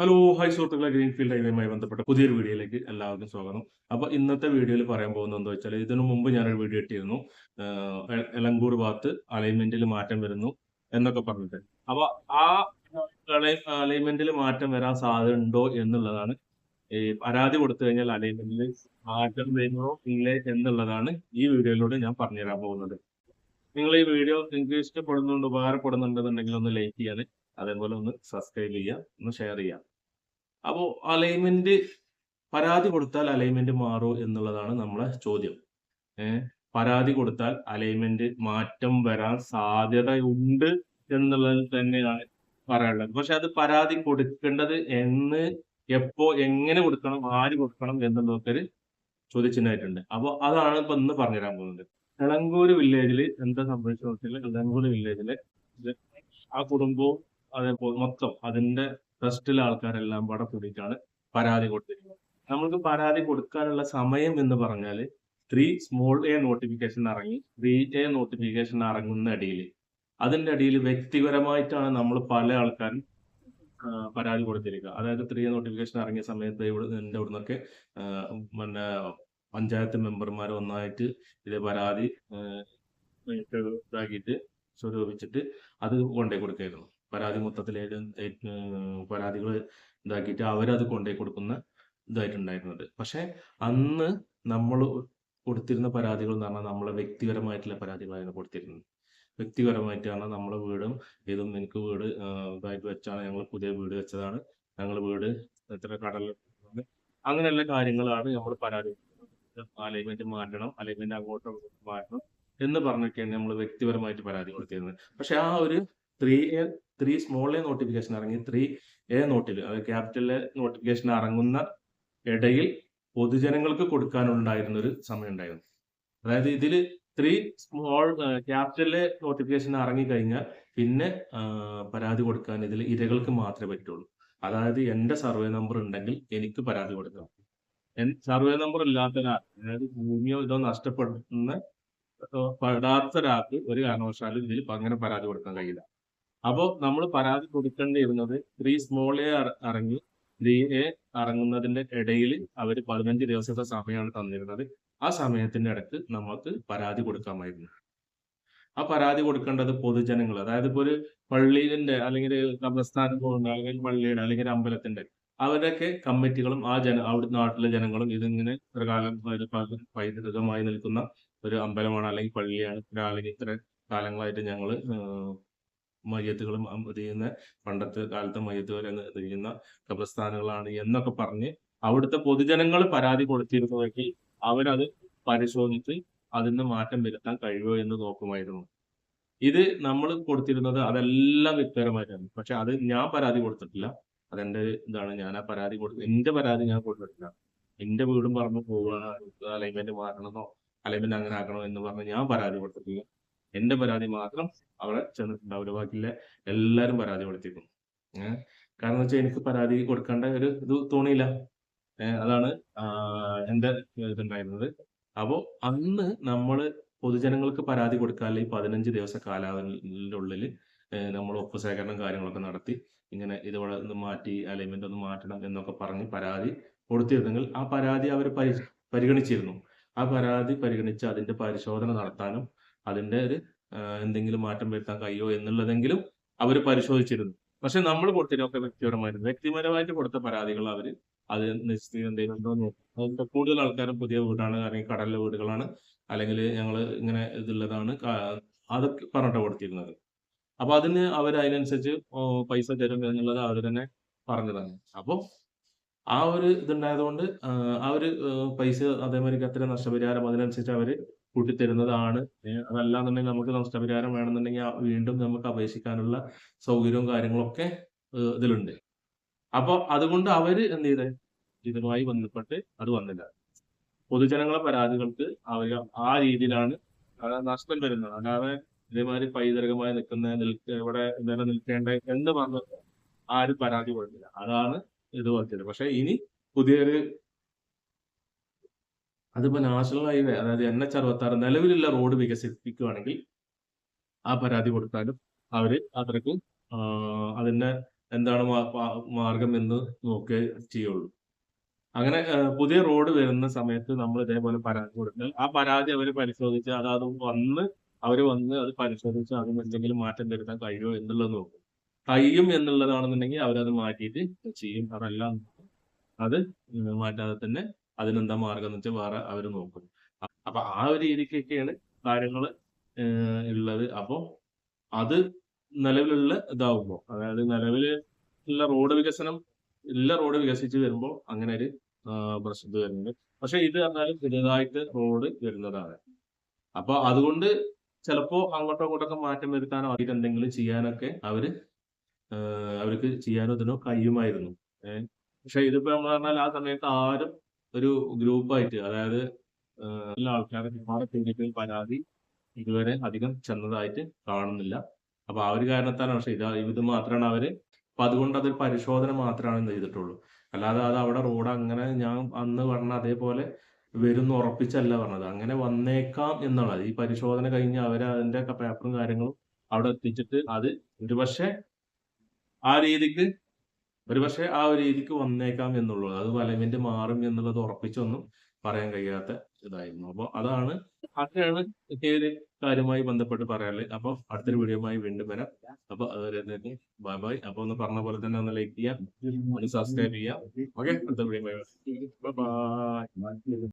Hello hi സുഹൃത്തുക്കളെ. Greenfield ഹൈവേയുമായി ബന്ധപ്പെട്ട പുതിയൊരു വീഡിയോയിലേക്ക് എല്ലാവർക്കും സ്വാഗതം. അപ്പൊ ഇന്നത്തെ വീഡിയോയിൽ പറയാൻ പോകുന്നത് എന്താ വെച്ചാൽ ഇതിനു മുമ്പ് ഞാനൊരു വീഡിയോ ഇട്ടിരുന്നു. എലങ്കൂർ ഭാഗത്ത് അലൈൻമെന്റിൽ മാറ്റം വരുന്നു എന്നൊക്കെ പറഞ്ഞിട്ട്. അപ്പൊ ആ അലൈൻമെന്റിൽ മാറ്റം വരാൻ സാധ്യത ഉണ്ടോ എന്നുള്ളതാണ്. ഈ പരാതി കൊടുത്തു കഴിഞ്ഞാൽ അലൈൻമെന്റിൽ മാറ്റം വരുമോ ഇല്ലേ എന്നുള്ളതാണ് ഈ വീഡിയോയിലൂടെ ഞാൻ പറഞ്ഞുതരാൻ പോകുന്നത്. നിങ്ങൾ ഈ വീഡിയോ നിങ്ങൾക്ക് ഇഷ്ടപ്പെടുന്നുണ്ട് ഉപകാരപ്പെടുന്നുണ്ടെന്നുണ്ടെങ്കിൽ ഒന്ന് ലൈക്ക് ചെയ്യാൻ അതേപോലെ ഒന്ന് സബ്സ്ക്രൈബ് ചെയ്യുക ഒന്ന് ഷെയർ ചെയ്യുക. അപ്പോൾ അലൈൻമെന്റ് പരാതി കൊടുത്താൽ അലൈൻമെന്റ് മാറൂ എന്നുള്ളതാണ് നമ്മളെ ചോദ്യം. പരാതി കൊടുത്താൽ അലൈൻമെന്റ് മാറ്റം വരാൻ സാധ്യതയുണ്ട് എന്നുള്ളത് തന്നെയാണ് പറയാനുള്ളത്. പക്ഷെ അത് പരാതി കൊടുക്കേണ്ടത് എന്ന് എപ്പോ എങ്ങനെ കൊടുക്കണം ആര് കൊടുക്കണം എന്നുള്ളതൊക്കെ ഒരു ചോദ്യചിഹ്നമായിട്ടുണ്ട്. അപ്പോൾ അതാണ് ഇപ്പൊ ഇന്ന് പറഞ്ഞുതരാൻ പോകുന്നത്. എളങ്കൂര് വില്ലേജിൽ എന്താ സംഭവിച്ചു വെച്ചാൽ എളങ്കൂര് വില്ലേജിലെ ആ കുടുംബവും അതേപോലെ മൊത്തം അതിന്റെ ട്രസ്റ്റിലെ ആൾക്കാരെല്ലാം പാടെ കൂടിയിട്ടാണ് പരാതി കൊടുത്തിരിക്കുന്നത്. നമ്മൾക്ക് പരാതി കൊടുക്കാനുള്ള സമയം എന്ന് പറഞ്ഞാൽ ത്രീ സ്മോൾ എ നോട്ടിഫിക്കേഷൻ ഇറങ്ങി ത്രീ എ നോട്ടിഫിക്കേഷൻ ഇറങ്ങുന്ന അടിയിൽ അതിന്റെ അടിയിൽ വ്യക്തിപരമായിട്ടാണ് നമ്മൾ പല ആൾക്കാരും പരാതി കൊടുത്തിരിക്കുക. അതായത് ത്രീ നോട്ടിഫിക്കേഷൻ ഇറങ്ങിയ സമയത്ത് ഇവിടെ എന്റെ ഇവിടുന്നൊക്കെ പിന്നെ പഞ്ചായത്ത് മെമ്പർമാർ ഒന്നായിട്ട് ഇത് പരാതി ഇതാക്കിയിട്ട് സ്വരൂപിച്ചിട്ട് അത് കൊണ്ടുപോയി കൊടുക്കായിരുന്നു. പരാതി മൊത്തത്തിൽ പരാതികൾ ഇതാക്കിയിട്ട് അവരത് കൊണ്ടുപോയി കൊടുക്കുന്ന ഇതായിട്ടുണ്ടായിരുന്നത്. പക്ഷെ അന്ന് നമ്മൾ കൊടുത്തിരുന്ന പരാതികൾ എന്ന് പറഞ്ഞാൽ നമ്മളെ വ്യക്തിപരമായിട്ടുള്ള പരാതികളായിരുന്നു കൊടുത്തിരുന്നത്. വ്യക്തിപരമായിട്ടാണ് നമ്മളെ വീടും ഇതും എനിക്ക് വീട് ഇതായിട്ട് വെച്ചാണ് ഞങ്ങൾ പുതിയ വീട് വെച്ചതാണ്. ഞങ്ങൾ വീട് എത്ര കടൽ അങ്ങനെയുള്ള കാര്യങ്ങളാണ് നമ്മൾ പരാതി അലൈൻമെന്റ് മാറ്റണം അലൈൻമെന്റ് അങ്ങോട്ട് മാറ്റണം എന്ന് പറഞ്ഞൊക്കെയാണ് നമ്മൾ വ്യക്തിപരമായിട്ട് പരാതി കൊടുത്തിരുന്നത്. പക്ഷെ ആ ഒരു three three small A notification ഇറങ്ങി ത്രീ എ നോട്ടിൽ അതായത് ക്യാപിറ്റൽ നോട്ടിഫിക്കേഷൻ ഇറങ്ങുന്ന ഇടയിൽ പൊതുജനങ്ങൾക്ക് കൊടുക്കാനുണ്ടായിരുന്ന ഒരു സമയം ഉണ്ടായിരുന്നു അതായത് ഇതിൽ three small capital A notification ഇറങ്ങി കഴിഞ്ഞാൽ പിന്നെ പരാതി കൊടുക്കാൻ ഇതിൽ ഇരകൾക്ക് മാത്രമേ പറ്റുള്ളൂ. അതായത് എന്റെ സർവേ നമ്പർ ഉണ്ടെങ്കിൽ എനിക്ക് പരാതി കൊടുക്കാം. സർവേ നമ്പർ ഇല്ലാത്ത അതായത് ഭൂമിയോ ഇതോ നഷ്ടപ്പെടുന്ന പെടാത്ത ഒരാൾക്ക് ഒരു കാരണവശാലും ഇതിൽ അങ്ങനെ പരാതി കൊടുക്കാൻ കഴിയില്ല. അപ്പോൾ നമ്മൾ പരാതി കൊടുക്കേണ്ടിയിരുന്നത് ത്രീ സ്മോൾ എ ഇറങ്ങി ത്രീ എ ഇറങ്ങുന്നതിന്റെ ഇടയിൽ അവർ പതിനഞ്ച് ദിവസത്തെ സമയമാണ് തന്നിരുന്നത്. ആ സമയത്തിന്റെ ഇടയ്ക്ക് നമുക്ക് പരാതി കൊടുക്കാമായിരുന്നു. ആ പരാതി കൊടുക്കേണ്ടത് പൊതുജനങ്ങൾ അതായത് ഇപ്പോൾ ഒരു പള്ളിയിലിന്റെ അല്ലെങ്കിൽ കബ്രസ്ഥാനം പോകുന്ന അല്ലെങ്കിൽ പള്ളിയുടെ അല്ലെങ്കിൽ അമ്പലത്തിന്റെ അവരൊക്കെ കമ്മിറ്റികളും ആ ജന അവിടെ നാട്ടിലെ ജനങ്ങളും ഇതിങ്ങനെ ഒരു കാലം ഒരു പൈതൃകമായി നിൽക്കുന്ന ഒരു അമ്പലമാണ് അല്ലെങ്കിൽ പള്ളിയാണ്. അല്ലെങ്കിൽ ഇത്ര കാലങ്ങളായിട്ട് ഞങ്ങൾ മയ്യത്തുകളും തിരിയുന്ന ചെയ്യുന്ന പണ്ടത്തെ കാലത്തെ മയ്യത്തുകൾ കബ്രസ്ഥാനങ്ങളാണ് ചെയ്യുന്ന എന്നൊക്കെ പറഞ്ഞ് അവിടുത്തെ പൊതുജനങ്ങൾ പരാതി കൊടുത്തിരുന്നുവെങ്കിൽ അവരത് പരിശോധിച്ച് അതിന് മാറ്റം വരുത്താൻ കഴിയുമോ എന്ന് നോക്കുമായിരുന്നു. ഇത് നമ്മൾ കൊടുത്തിരുന്നത് അതെല്ലാം വ്യക്തിപരമായിട്ടാണ്. പക്ഷെ അത് ഞാൻ പരാതി കൊടുത്തിട്ടില്ല. അതെന്റെ ഇതാണ്. ഞാൻ ആ പരാതി കൊടുത്തു എന്റെ പരാതി ഞാൻ കൊടുത്തിട്ടില്ല. എന്റെ വീടും പറഞ്ഞു പോവുകയാണ്. അലൈൻമെന്റ് മാറണമെന്നോ അലൈൻമെന്റ് അങ്ങനെ ആക്കണോ എന്ന് പറഞ്ഞ് ഞാൻ പരാതി കൊടുത്തിട്ടില്ല. എന്റെ പരാതി മാത്രം അവിടെ ചെന്നിട്ടുണ്ടാവില്ല ബാക്കിയുള്ള എല്ലാരും പരാതി കൊടുത്തിരിക്കും ഏഹ് കാരണം വെച്ചാൽ എനിക്ക് പരാതി കൊടുക്കേണ്ട ഒരു ഇത് തോന്നിയില്ല. അതാണ് എന്റെ ഇതുണ്ടായിരുന്നത്. അപ്പോ അന്ന് നമ്മൾ പൊതുജനങ്ങൾക്ക് പരാതി കൊടുക്കാതെ ഈ പതിനഞ്ച് ദിവസ കാലാവധിയിലുള്ളിൽ നമ്മൾ ഒപ്പ് ശേഖരണം കാര്യങ്ങളൊക്കെ നടത്തി ഇങ്ങനെ ഇതുപോലെ ഒന്ന് മാറ്റി അലൈൻമെന്റ് ഒന്ന് മാറ്റണം എന്നൊക്കെ പറഞ്ഞ് പരാതി കൊടുത്തിരുന്നെങ്കിൽ ആ പരാതി അവർ പരിഗണിച്ചിരുന്നു. ആ പരാതി പരിഗണിച്ച് അതിന്റെ പരിശോധന നടത്താനും അതിന്റെ ഒരു എന്തെങ്കിലും മാറ്റം വരുത്താൻ കഴിയോ എന്നുള്ളതെങ്കിലും അവർ പരിശോധിച്ചിരുന്നു. പക്ഷെ നമ്മൾ കൊടുത്തിട്ടൊക്കെ വ്യക്തിപരമായിരുന്നു വ്യക്തിപരമായിട്ട് കൊടുത്ത പരാതികൾ അവർ അത് നിശ്ചിത എന്തെങ്കിലും അതിന്റെ കൂടുതൽ ആൾക്കാരും പുതിയ വീടാണ് അല്ലെങ്കിൽ കടലിലെ വീടുകളാണ് അല്ലെങ്കിൽ ഞങ്ങൾ ഇങ്ങനെ ഇതുള്ളതാണ് അതൊക്കെ പറഞ്ഞിട്ട് കൊടുത്തിരുന്നത്. അപ്പൊ അതിന് അവർ അതിനനുസരിച്ച് പൈസ തരും എന്നുള്ളത് അവർ തന്നെ പറഞ്ഞതാണ്. അപ്പൊ ആ ഒരു ഇതുണ്ടായതുകൊണ്ട് ആ, ഒരു പൈസ അതേമാതിരി അത്ര നഷ്ടപരിഹാരം അതിനനുസരിച്ച് അവർ കൂട്ടിത്തരുന്നതാണ്. അതല്ലാന്നുണ്ടെങ്കിൽ നമുക്ക് നഷ്ടപരിഹാരം വേണമെന്നുണ്ടെങ്കിൽ വീണ്ടും നമുക്ക് അപേക്ഷിക്കാനുള്ള സൗകര്യവും കാര്യങ്ങളൊക്കെ ഇതിലുണ്ട്. അപ്പൊ അതുകൊണ്ട് അവർ എന്ത് ചെയ്ത്? ഇതുമായി ബന്ധപ്പെട്ട് അത് വന്നില്ല. പൊതുജനങ്ങളെ പരാതികൾക്ക് അവർ ആ രീതിയിലാണ് നഷ്ടം വരുന്നത്. അല്ലാതെ ഇതേമാതിരി പൈതൃകമായി നിൽക്കുന്ന നിൽക്ക ഇവിടെ നിലനിൽക്കേണ്ട എന്ന് പറഞ്ഞ ആരും പരാതി കൊടുക്കില്ല അതാണ് ഇത് പറഞ്ഞത് പക്ഷെ ഇനി പുതിയൊരു അതിപ്പോ നാഷണൽ ഹൈവേ അതായത് എൻ എച്ച് അറുപത്തി ആറ് നിലവിലുള്ള റോഡ് വികസിപ്പിക്കുകയാണെങ്കിൽ ആ പരാതി കൊടുത്താലും അവർ അത്രക്കും അതിന്റെ എന്താണ് മാർഗം എന്ന് നോക്കുക ചെയ്യുള്ളൂ. അങ്ങനെ പുതിയ റോഡ് വരുന്ന സമയത്ത് നമ്മൾ ഇതേപോലെ പരാതി കൊടുത്താൽ ആ പരാതി അവർ പരിശോധിച്ച് അത് അത് വന്ന് അവർ വന്ന് അത് പരിശോധിച്ച് അതിന് എന്തെങ്കിലും മാറ്റം വരുത്താൻ കഴിയുമോ എന്നുള്ളത് നോക്കും. കഴിയും എന്നുള്ളതാണെന്നുണ്ടെങ്കിൽ അവരത് മാറ്റിയിട്ട് ചെയ്യും. അതല്ല അത് മാറ്റാതെ തന്നെ അതിനെന്താ മാർഗം എന്ന് വെച്ചാൽ വേറെ അവർ നോക്കും. അപ്പൊ ആ ഒരു രീതിക്കൊക്കെയാണ് കാര്യങ്ങൾ ഉള്ളത്. അപ്പോ അത് നിലവിലുള്ള ഇതാവുമ്പോൾ അതായത് നിലവിൽ ഉള്ള റോഡ് വികസനം എല്ലാ റോഡ് വികസിച്ച് വരുമ്പോൾ അങ്ങനെ ഒരു പ്രശ്നം വരുന്നുണ്ട്. പക്ഷെ ഇത് പറഞ്ഞാൽ പുതിയതായിട്ട് റോഡ് വരുന്നതാണ്. അപ്പൊ അതുകൊണ്ട് ചിലപ്പോ അങ്ങോട്ടോ ഇങ്ങോട്ടൊക്കെ മാറ്റം വരുത്താനോ അതിൽ എന്തെങ്കിലും ചെയ്യാനൊക്കെ അവർ അവർക്ക് ചെയ്യാനോ ഇതിനോ കഴിയുമായിരുന്നു. പക്ഷെ ഇതിപ്പോ നമ്മൾ പറഞ്ഞാൽ ആ സമയത്ത് ആരും ഒരു ഗ്രൂപ്പായിട്ട് അതായത് എല്ലാ ആൾക്കാരും പരാതി ഇതുവരെ അധികം ചെന്നതായിട്ട് കാണുന്നില്ല. അപ്പൊ ആ ഒരു കാരണത്താണ് പക്ഷെ ഇത് ഇത് മാത്രമാണ് അവർ അപ്പൊ അതുകൊണ്ട് അതൊരു പരിശോധന മാത്രമാണ് ചെയ്തിട്ടുള്ളൂ. അല്ലാതെ അത് അവിടെ റോഡ് അങ്ങനെ ഞാൻ അന്ന് പറഞ്ഞ അതേപോലെ വരുന്ന ഉറപ്പിച്ചല്ല പറഞ്ഞത്. അങ്ങനെ വന്നേക്കാം എന്നുള്ളത് ഈ പരിശോധന കഴിഞ്ഞ് അവർ അതിന്റെ പേപ്പറും കാര്യങ്ങളും അവിടെ എത്തിച്ചിട്ട് അത് ഒരുപക്ഷെ ആ രീതിക്ക് ഒരുപക്ഷെ ആ ഒരു രീതിക്ക് വന്നേക്കാം എന്നുള്ളത്. അത് അലൈൻമെന്റ് മാറും എന്നുള്ളത് ഉറപ്പിച്ചൊന്നും പറയാൻ കഴിയാത്ത ഇതായിരുന്നു. അപ്പോൾ അതാണ് അതൊക്കെയാണ് ഈ കാര്യമായി ബന്ധപ്പെട്ട് പറയാനുള്ളത്. അപ്പൊ അടുത്തൊരു വീഡിയോയുമായി വീണ്ടും വരാം. അപ്പൊ അതുവരെ ബൈ ബൈ. അപ്പൊ ഒന്ന് പറഞ്ഞ പോലെ തന്നെ ഒന്ന് ലൈക്ക് ചെയ്യാം. ഒന്ന് സബ്സ്ക്രൈബ് ചെയ്യാം. ഓക്കെ? അടുത്ത വീഡിയോ ബൈ ബൈ.